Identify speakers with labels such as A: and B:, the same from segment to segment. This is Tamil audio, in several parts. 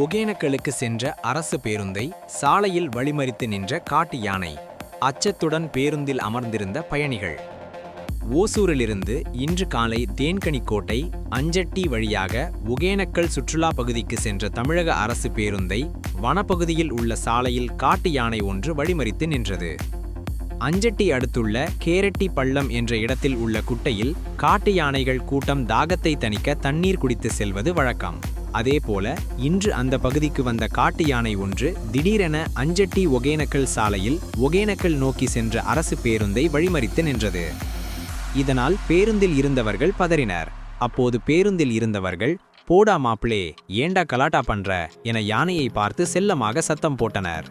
A: ஒகேனக்கலுக்கு சென்ற அரசு பேருந்தை சாலையில் வழிமறித்து நின்ற காட்டு யானை அச்சத்துடன் பேருந்தில் அமர்ந்திருந்த பயணிகள். ஓசூரிலிருந்து இன்று காலை தேன்கனிக்கோட்டை அஞ்சட்டி வழியாக ஒகேனக்கல் சுற்றுலா பகுதிக்கு சென்ற தமிழக அரசு பேருந்தை வனப்பகுதியில் உள்ள சாலையில் காட்டு யானை ஒன்று வழிமறித்து நின்றது. அஞ்சட்டி அடுத்துள்ள கேரட்டி பள்ளம் என்ற இடத்தில் உள்ள குட்டையில் காட்டு யானைகள் கூட்டம் தாகத்தை தணிக்க தண்ணீர் குடித்து செல்வது வழக்கம். அதேபோல இன்று அந்த பகுதிக்கு வந்த காட்டு யானை ஒன்று திடீரென அஞ்சட்டி ஒகேனக்கல் சாலையில் ஒகேனக்கல் நோக்கி சென்ற அரசு பேருந்தை வழிமறித்து நின்றது. இதனால் பேருந்தில் இருந்தவர்கள் பதறினர். அப்போது பேருந்தில் இருந்தவர்கள் போடா மாப்பிளே ஏண்டா கலாட்டா பண்ற? என யானையை பார்த்து செல்லமாக சத்தம் போட்டனர்.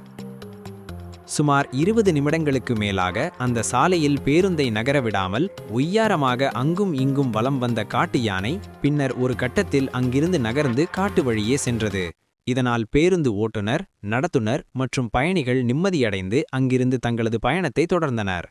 A: சுமார் இருபது நிமிடங்களுக்கு மேலாக அந்த சாலையில் பேருந்தை நகர விடாமல் ஒய்யாரமாக அங்கும் இங்கும் வலம் வந்த காட்டு யானை பின்னர் ஒரு கட்டத்தில் அங்கிருந்து நகர்ந்து காட்டு வழியே சென்றது. இதனால் பேருந்து ஓட்டுநர் நடத்துனர் மற்றும் பயணிகள் நிம்மதியடைந்து அங்கிருந்து தங்களது பயணத்தை தொடர்ந்தனர்.